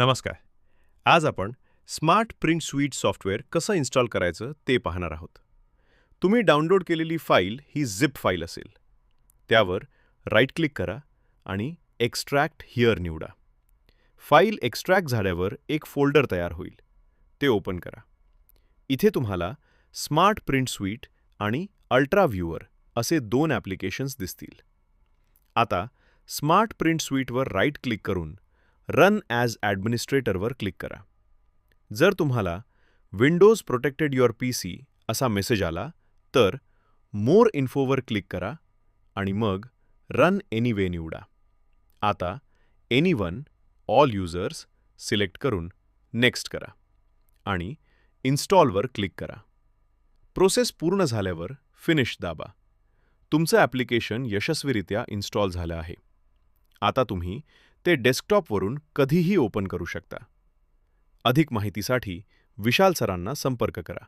नमस्कार. आज आपण स्मार्ट प्रिंट स्वीट सॉफ्टवेअर कसं इन्स्टॉल करायचं ते पाहणार आहोत. तुम्ही डाउनलोड केलेली फाईल ही झिप फाईल असेल. त्यावर राईट क्लिक करा आणि एक्स्ट्रॅक्ट हिअर निवडा. फाईल एक्स्ट्रॅक्ट झाल्यावर एक फोल्डर तयार होईल. ते ओपन करा. इथे तुम्हाला स्मार्ट प्रिंट स्वीट आणि अल्ट्रा व्ह्यूअर असे दोन ॲप्लिकेशन्स दिसतील. आता स्मार्ट प्रिंट स्वीटवर राईट क्लिक करून रन ॲज ॲडमिनिस्ट्रेटरवर क्लिक करा. जर तुम्हाला Windows protected your P C असा मेसेज आला तर मोर इन्फोवर क्लिक करा आणि मग रन एनिवे निवडा. आता any one all users select करून नेक्स्ट करा आणि इन्स्टॉलवर क्लिक करा. प्रोसेस पूर्ण झाल्यावर फिनिश दाबा. तुमचं ॲप्लिकेशन यशस्वीरित्या इन्स्टॉल झालं आहे. आता तुम्ही ते डेस्कटॉपवरून कधीही ओपन करू शकता. अधिक माहितीसाठी विशाल सरांना संपर्क करा.